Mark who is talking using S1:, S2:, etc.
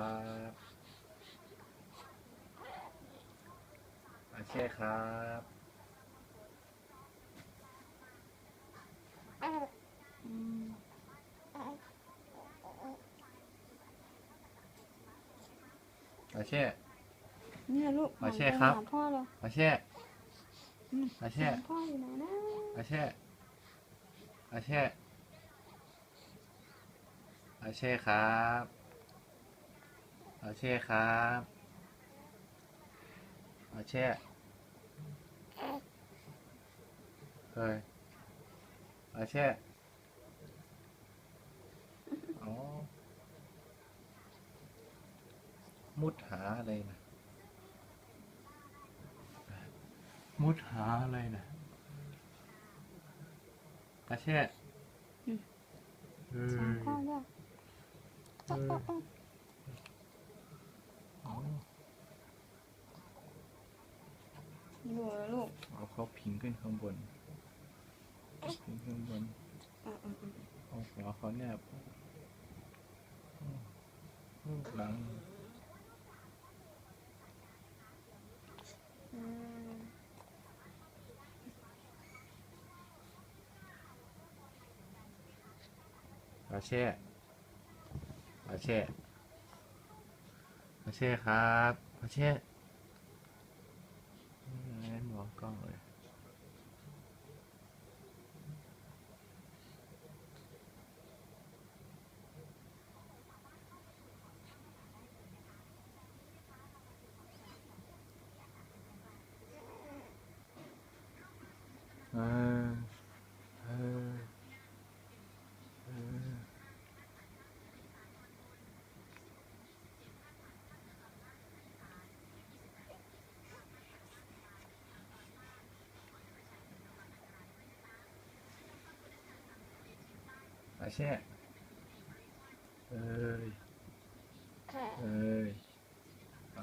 S1: ครับอาเช่ครับ
S2: อืม
S1: อาเช่
S2: เนี่ยลูก
S1: มาเช่
S2: หันไป
S1: ครับ
S2: หาพ่อเลย
S1: อาเช่
S2: อืม
S1: อาเช่
S2: พ่ออยู่ไหนนะ
S1: อาเช่ อาเช่ อาเช่ครับ อาเช่ครับอาเช่เฮ้ยอาเช่อ๋อมุดหาอะไรนะมุดหาอะไรนะอาเช่เฮ้
S2: ถาม
S1: ย
S2: พ่อเรียก
S1: เอ
S2: อ๊ะ
S1: อ
S2: อ๊ะอ๊ะ
S1: อ๋อ
S2: อยู่แล้วลูก
S1: เอาเขาพิงขึ้นข้างบน พิงข้างบน
S2: อะอะอะ
S1: เอาหัวเขาแนบลูกหลัง
S2: อืม
S1: อาเช่อาเช่ อาเช่ครับอาเช่เล่นมองกล้องเลยเออเออเออ อาแช่เอ้ยเอ้ยเ